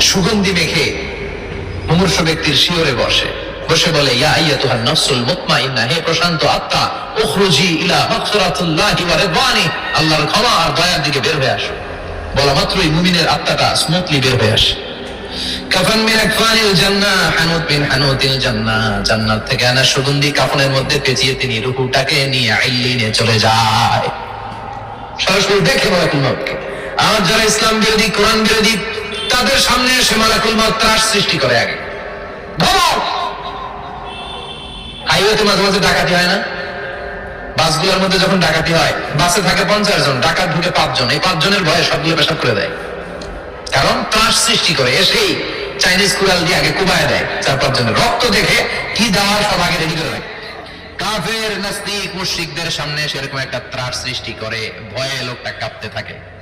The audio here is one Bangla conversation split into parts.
সুগন্ধি মেখে মুমূর্ষ ব্যক্তির শিওরে বসে। বসে বলে, ইয়া হে প্রশান্ত আত্মা, উখরুজি ইলা মাগফিরাতুল্লাহি ওয়া রিদওয়ানি, আল্লাহর ক্ষমা আর দয়ার দিকে বের হয়ে আসো। বলা মুমিনের আত্মাটা স্মুথলি বের হয়ে আসে। কাফন মিন আকফানিল হানুত হানুতিল জান্নাত থেকে আনা সুগন্ধি কাফনের মধ্যে পেঁচিয়ে তিনি রুহুটাকে নিয়ে আইলিনে চলে যায়। সরাসরি দেখে মউতকে আর যারা ইসলাম বিরোধী, কোরআন বিরোধী তাদের সামনে এসে মালাকুল মউত ত্রাস সৃষ্টি করে আগে। ধমক! হাইওয়েতে মাঝে মাঝে ডাকাতি হয় না? বাসগুলোর মধ্যে যখন ডাকাতি হয়, বাসে থাকে পঞ্চাশ জন, ডাকাত ঢুকে পাঁচজন। এই পাঁচজনের ভয়ে সবগুলো পেশাব করে দেয়। কারণ ত্রাস সৃষ্টি করে, এসেই চাইনিজ কুড়াল দিয়ে আগে কুবায় দেয় চার পাঁচ জনের রক্ত দেখে কি দেওয়ার সব আগে রেডি করে কাফের, নাস্তিক, মুশরিকদের সামনে সেরকম একটা ত্রাস সৃষ্টি করে, ভয়ে লোকটা কাঁপতে থাকে।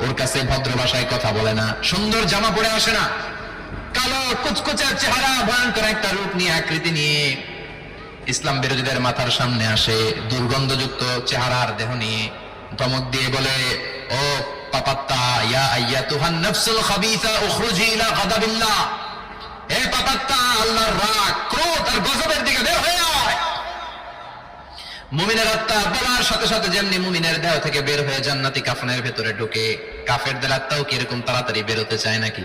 ওর কাছে ভদ্র ভাষায় কথা বলে না। সুন্দর জামা পরে আসে না। কালো কুচকুচে চেহারা, ভয়ঙ্কর একটা রূপ নিয়ে আকৃতি নিয়ে ইসলাম বিরোধীদের মাথার সামনে আসে। দুর্গন্ধযুক্ত চেহারার দেহ নিয়ে ধমক দিয়ে বলে, ও পাপাত্তা, ইয়া আইয়া তুহান নফসুল খাবিসা উখরুজি ইলা গাদাবিল্লাহ। হে পাপাত্তা, আল্লাহর রাগ, ক্রোধ আর গজবের দিকে বের হয়ে মুমিনের আত্মা বলার সাথে সাথে যেমনি মুমিনের দেহ থেকে বের হয়ে জান্নাতি কাফনের ভেতরে ঢুকে, কাফেরদের আত্মাও কি এরকম তাড়াতাড়ি বেরোতে চায় নাকি?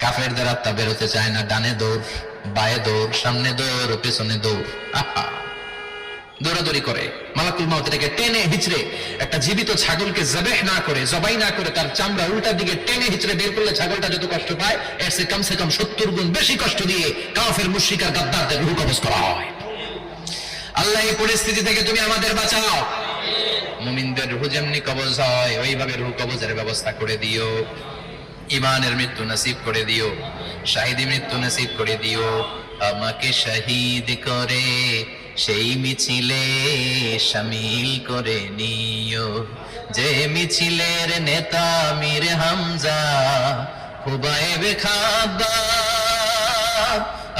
কাফেরদের আত্মা বেরোতে চায় না, ডানে দৌড়, বায়ে দৌড়, সামনে দৌড়, পেছনে দৌড়। আহা! দৌড়াদৌড়ি করে। মালাকুল মাউত এটাকে টেনে হিচড়ে একটা জীবিত ছাগলকে জবেহ না করে, জবাই না করে তার চামড়া উল্টার দিকে টেনে হিচড়ে বের করলে ছাগলটা যত কষ্ট পায়, এর সে কমসে কম সত্তর গুণ বেশি কষ্ট দিয়ে কাফের মুশরিকার গাদ্দারদের রুহ কবজ করা হয়। আল্লাহ, এই পরিস্থিতি থেকে তুমি আমাদের বাঁচাও। মুমিনদের রুহ যেমনি কবজ হয়, ওইভাবে রুহ কবজের ব্যবস্থা করে দিও। ইমানের মৃত্যু নসিব করে দিও। শাহিদি মৃত্যু নসিব করে দিও। আমাকে শহীদ করে, সেই মিছিলে শামিল করে নিও। যে মিছিলের নেতা মীর হামজা হুবাইবে খাবা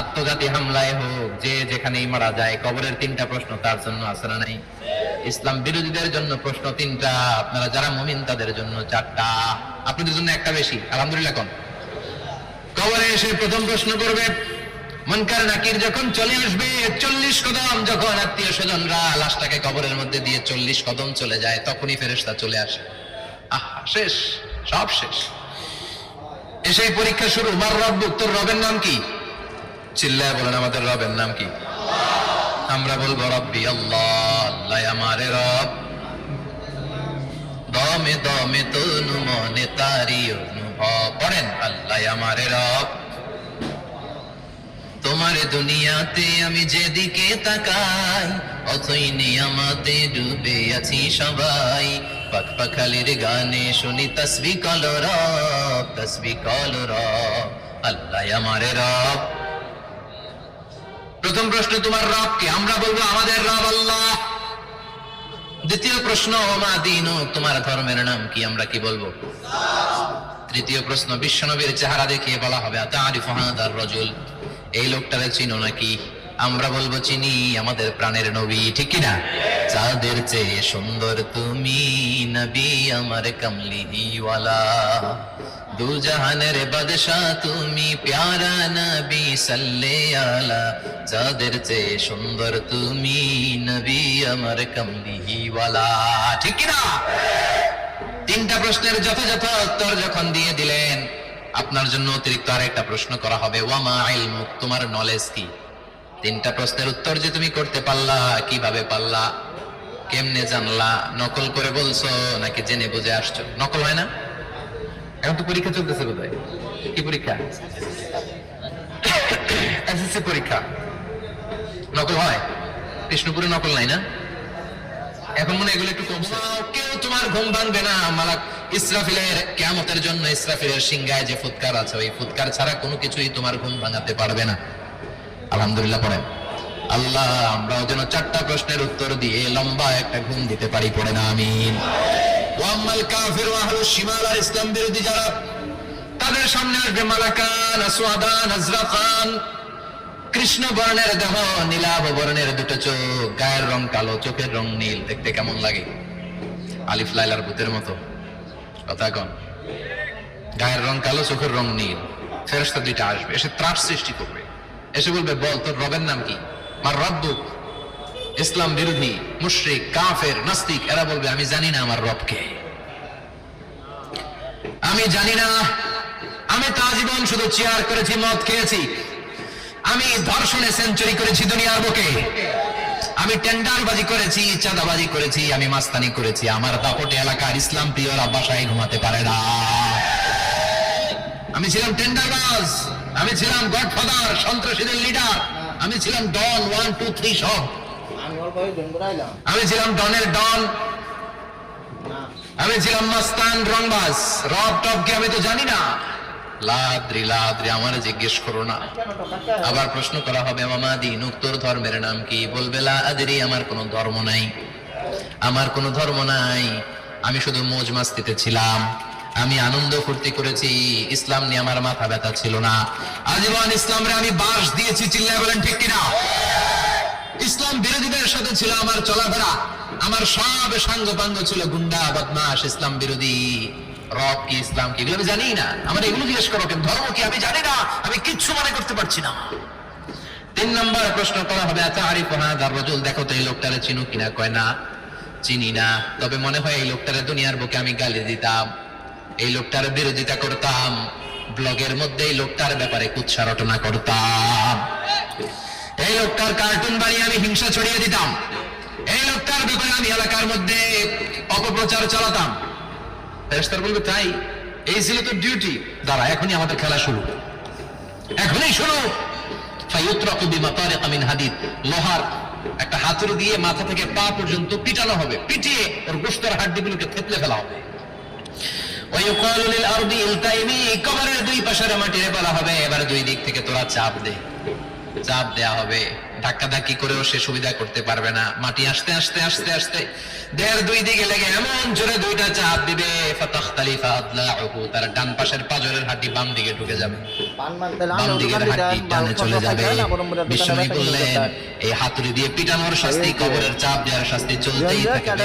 আত্মঘাতী হামলায় হোক, যে যেখানেই মারা যায়, কবরের তিনটা প্রশ্ন তার জন্য না নাই? ইসলাম বিরোধীদের জন্য প্রশ্ন তিনটা, আপনারা যারা মুমিন, তাদের জন্য চারটা। আপনাদের জন্য একটা বেশি, আলহামদুলিল্লাহ কোন কবরে এসে প্রথম প্রশ্ন করবে, মনকার নাকির যখন চলে আসবে, চল্লিশ কদম, যখন আত্মীয় স্বজনরা লাশটাকে কবরের মধ্যে দিয়ে চল্লিশ কদম চলে যায়, তখনই ফেরেশতা চলে আসে। আহা, শেষ, সব শেষ। এসে পরীক্ষা শুরু। মার রব তোর রবের নাম কি? চিল্লায় বলেন, আমাদের রবের নাম কি? আমরা বলব, রব্বি আল্লাহ আল্লাহ আমারে রব। দমে দমে তনু মনে তারি অনুভব। পড়েন, আল্লাহ আমারে রব। তোমার দুনিয়াতে আমি যেদিকে তাকাই, অথই নিয়ামাতে ডুবে আছি সবাই। পাখপাখালির গানে শুনি, তসবি কল রব, তসবি কল রব, আল্লাহ আমারে রব। প্রথম প্রশ্ন, তোমার রব কে? আমরা বলব আমাদের রব আল্লাহ। দ্বিতীয় প্রশ্ন, ওমা দিন? তোমার ধর্মের নাম কি? আমরা কি বলব? তৃতীয় প্রশ্ন, বিশ্বনবীর চেহারা দেখিয়ে বলা হবে হাদার রজুল। এই লোকটারে চিনো নাকি? আমরা বলব চিনি আমাদের প্রাণের নবী, ঠিক কিনা? চাঁদের চেয়ে সুন্দর তুমি নবী আমার কমলিওয়ালা। দু জাহানের বাদশাহ তুমি প্যারা নবী সাল্লে আলা যাদের চেয়ে সুন্দর তুমি নবী আমার কমলিওয়ালা, ঠিক কিনা? তিনটা প্রশ্নের যথাযথ উত্তর যখন দিয়ে দিলেন, আপনার জন্য অতিরিক্ত আর একটা প্রশ্ন করা হবে। ওয়ামা ইলমুক, তোমার নলেজ কি? তিনটা প্রশ্নের উত্তর যে তুমি করতে পারলা, কীভাবে পারলা, কেমনে জানলা, নকল করে বলছো নাকি জেনে বুঝে আসছো? নকল হয় না? এখন তো পরীক্ষা চলতেছে বোধ কি পরীক্ষা? এসএসসি পরীক্ষা। নকল হয়? কৃষ্ণপুরে নকল নাই না? এখন মনে এগুলো একটু কমছে। কেউ তোমার ঘুম ভাঙবে না, মালাক। ইসরাফিলের কেয়ামতের জন্য ইসরাফিলের সিংহায় যে ফুৎকার আছে, ওই ফুৎকার ছাড়া কোনো কিছুই তোমার ঘুম ভাঙাতে পারবে না। আলহামদুলিল্লাহ পড়েন। আল্লাহ, আমরাও যেন চারটা প্রশ্নের উত্তর দিয়ে লম্বা একটা ঘুম দিতে পারি, পড়ে না, আমিন। ওয়াম্মাল কাফির ওয়াহলু শিমাল আর ইসলাম বিরোধী যারা, তাদের সামনে আসবে মালাকান, আসওয়াদান, আজরাকান। কৃষ্ণ বর্ণের দেহ, নীলাভ বর্ণের দুটো চোখ, গায়ের রং কালো, চোখের রং নীল, দেখতে কেমন লাগে? আলিফ লাইলার ভূতের মতো। কথা কন। গায়ের রং কালো, চোখের রং নীল। ফেরস্তা দুইটা আসবে, এসে ত্রাস সৃষ্টি করবে। এসে বলবে, বল, তোর রবের নাম কি? মার রব্বুক। ইসলাম বিরোধী, মুশরিক, কাফের, নাস্তিক, এরা বলবে, আমি জানি না আমার রবকে। আমি জানি না। আমি তা জীবন শুধু চেয়ার করেছি, মদ খেয়েছি। আমি ধর্ষণে সেঞ্চুরি করেছি দুনিয়ার বুকে। আমি টেন্ডারবাজি করেছি, চাঁদাবাজি করেছি, আমি মাস্তানি করেছি। আমার দাপটে এলাকার ইসলাম প্রিয়রা বাসায় ঘুমাতে পারে না। আমি ছিলাম টেন্ডারবাজ আমি ছিলাম গডফাদার সন্ত্রাসীদের লিডার আমি ছিলাম ডন ওয়ান টু থ্রি সব। আমি ছিলাম ডনের ডন আমি ছিলাম মাস্তান রংবাজ রব টপকে আমি তো জানি না। লাদ্রি লাদ্রি, আমার জিজ্ঞেস করো না। আবার প্রশ্ন করা হবে মামা দিন উত্তর ধর্মের নাম কি? বলবে লা আদরি আমার কোনো ধর্ম নাই। আমার কোনো ধর্ম নাই। আমি শুধু মোজ মাস্তিতে ছিলাম। আমি আনন্দ ফুর্তি করেছি, ইসলাম নিয়ে আমার মাথা ব্যথা ছিল না। আজীবন ইসলামরে আমি বাস দিয়েছি, চিল্লায় বলেন ঠিক কিনা? ইসলাম বিরোধীদের সাথে ছিল আমার চলাফেরা। আমার সব সাঙ্গ পাঙ্গ ছিল, গুন্ডা বদমাস ইসলাম বিরোধী। রব কি ইসলাম কি? এগুলো আমি জানি না। আমার এগুলো জিজ্ঞেস করো কেন? ধর্ম কি? আমি জানি না। আমি কিচ্ছু মনে করতে পারছি না। তিন নম্বর প্রশ্ন করা হবে আচ্ছা আরিফ হাদার রজুল, দেখো তো এই লোকটারে চিনো কিনা? কয়, না, চিনি না। তবে মনে হয় এই লোকটারে দুনিয়ার বুকে আমি গালি দিতাম। এই লোকটার বিরোধিতা করতাম। ব্লগের মধ্যে এই লোকটার ব্যাপারে কুৎসা রটনা করতাম। এই লোকটার কার্টুন বানিয়ে আমি হিংসা ছড়িয়ে দিতাম। এই লোকটার ব্যাপারে আমি এলাকার মধ্যে অপপ্রচার চালাতাম। ফেরেশতারা বলবে, তাই? এই ছিল তো ডিউটি দাঁড়া, এখনই আমাদের খেলা শুরু। এখনই শুরু। ফায়ুত্রাকু বিমাতারিক মিন হাদিদ। লোহার একটা হাতুড়ি দিয়ে মাথা থেকে পা পর্যন্ত পিটানো হবে। পিটিয়ে ওর গোস্তের হাড্ডিগুলোকে থেতলে ফেলা হবে। কবরের দুই পাশের মাটিরে বলা হবে এবার দুই দিক থেকে তোরা চাপ দে। চাপ দেয়া হবে। ধাক্কা করেও সে সুবিধা করতে পারবে না। মাটি আসতে আসতে আসতে আসতে। দেহের দুই দিকে লেগে এমন জোরে দুইটা চাপ দিবে তার ডান পাশের পাজরের হাড্ডি বাম দিকে ঢুকে যাবে। বাম দিকের হাড্ডি ডানে চলে যাবে। বিশ্বনবী বললেন এই হাতুড়ি দিয়ে পিটানোর শাস্তি কবরের চাপ দেওয়ার শাস্তি চলতেই থাকবে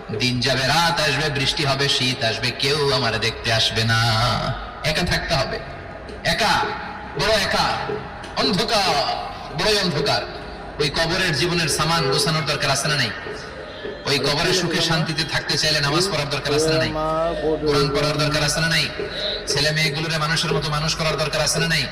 দিন যাবে, রাত আসবে, বৃষ্টি হবে, শীত আসবে, কেউ আমার দেখতে আসবে না। একা থাকতে হবে। একা, বড় একা, অন্ধকার বড় অন্ধকার। ওই কবরের জীবনের সামান গোছানোর দরকার আছে না নাই? ওই কবরের সুখে শান্তিতে থাকতে চাইলে নামাজ পড়ার দরকার আছে না নাই? কোরআন পড়ার দরকার আছে না নাই? ছেলে মেয়েগুলোরে মানুষের মতো মানুষ করার দরকার আছে না নাই?